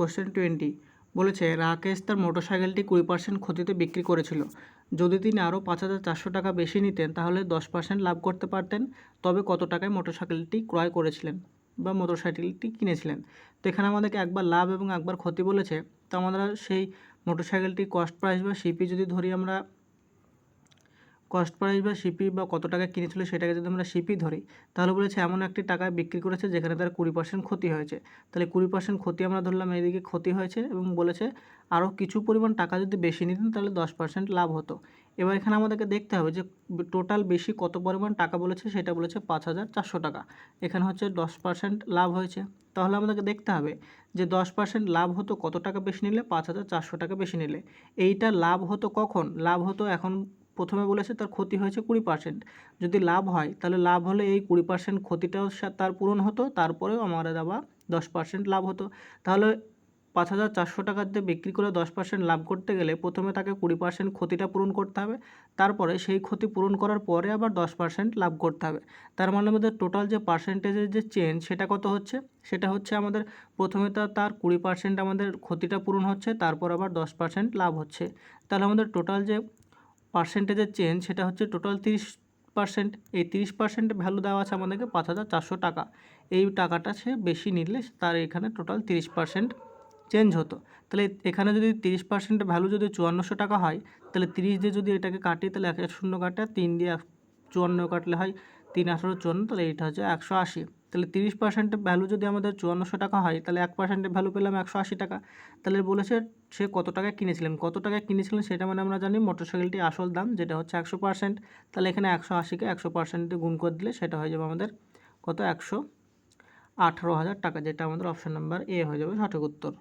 Question twenty বলেছে, রাকেশ তার মোটরসাইকেলটি কুড়ি পার্সেন্ট ক্ষতিতে বিক্রি করেছিল। যদি তিনি আরও পাঁচ হাজার চারশো টাকা বেশি নিতেন, তাহলে দশ পার্সেন্ট লাভ করতে পারতেন। তবে কত টাকায় মোটরসাইকেলটি ক্রয় করেছিলেন বা মোটরসাইকেলটি কিনেছিলেন? তো এখানে আমাদেরকে একবার লাভ এবং একবার ক্ষতি বলেছে। তো আমরা সেই মোটরসাইকেলটি কস্ট প্রাইস বা সিপি যদি ধরি আমরা কস্ট প্রাইস বা সিপি বা কত টাকা কিনেছিল সেটাকে যদি আমরা সিপি ধরি, তাহলে বলেছে এমন একটি টাকায় বিক্রি করেছে যেখানে তার কুড়ি পার্সেন্ট ক্ষতি হয়েছে। তাহলে কুড়ি পার্সেন্ট ক্ষতি আমরা ধরলাম এইদিকে ক্ষতি হয়েছে এবং বলেছে আরও কিছু পরিমাণ টাকা যদি বেশি নিতেন তাহলে দশ পার্সেন্ট লাভ হতো। এবার এখানে আমাদেরকে দেখতে হবে যে টোটাল বেশি কত পরিমাণ টাকা বলেছে সেটা বলেছে পাঁচ হাজার চারশো টাকা। এখানে হচ্ছে দশ পার্সেন্ট লাভ হয়েছে। তাহলে আমাদেরকে দেখতে হবে যে দশ পার্সেন্ট লাভ হতো কত টাকা বেশি নিলে? পাঁচ হাজার চারশো টাকা বেশি নিলে। এইটা লাভ হতো কখন? লাভ হতো এখন প্রথমে বলেছে তার ক্ষতি হয়েছে কুড়ি পার্সেন্ট যদি লাভ হয়, তাহলে লাভ হলে এই কুড়ি পার্সেন্ট ক্ষতিটাও তার পূরণ হতো, তারপরেও আমাদের আবার দশ পার্সেন্ট লাভ হতো। তাহলে পাঁচ হাজার চারশো টাকার দিয়ে বিক্রি করে দশ পার্সেন্ট লাভ করতে গেলে প্রথমে তাকে কুড়ি পার্সেন্ট ক্ষতিটা পূরণ করতে হবে, তারপরে সেই ক্ষতি পূরণ করার পরে আবার দশ পার্সেন্ট লাভ করতে হবে। তার মানে আমাদের টোটাল যে পার্সেন্টেজের যে চেঞ্জ সেটা কত হচ্ছে? সেটা হচ্ছে আমাদের প্রথমে তার কুড়ি পার্সেন্ট আমাদের ক্ষতিটা পূরণ হচ্ছে, তারপর আবার দশ পার্সেন্ট লাভ হচ্ছে। তাহলে আমাদের টোটাল যে পার্সেন্টেজের চেঞ্জ সেটা হচ্ছে টোটাল তিরিশ পার্সেন্ট এই তিরিশ পার্সেন্ট ভ্যালু দেওয়া আছে আমাদেরকে পাঁচ হাজার চারশো টাকা। এই টাকাটা সে বেশি নিলে তার এখানে টোটাল তিরিশ পার্সেন্ট চেঞ্জ হতো। তাহলে এখানে যদি তিরিশ পার্সেন্ট ভ্যালু যদি চুয়ান্নশো টাকা হয়, তাহলে তিরিশ দিয়ে যদি এটাকে কাটি, তাহলে এক শূন্য কাটে, তিন দিয়ে চুয়ান্ন কাটলে হয় তিন আঠারো চুয়ান্ন, তাহলে এইটা হচ্ছে একশো আশি। তাহলে তিরিশ পার্সেন্টের ভ্যালু যদি আমাদের চুয়ান্নশো টাকা হয়, তাহলে এক পার্সেন্টের ভ্যালু পেলাম একশো আশি টাকা। তাহলে বলেছে সে কত টাকায় কিনেছিলেন? কত টাকায় কিনেছিলেন সেটা মানে আমরা জানি মোটরসাইকেলটি আসল দাম, যেটা হচ্ছে একশো পার্সেন্ট তাহলে এখানে একশো আশিকে একশো পার্সেন্টে গুণ করে দিলে সেটা হয়ে যাবে আমাদের কত? একশো আঠারো হাজার টাকা, যেটা আমাদের অপশান নাম্বার এ হয়ে যাবে সঠিক উত্তর।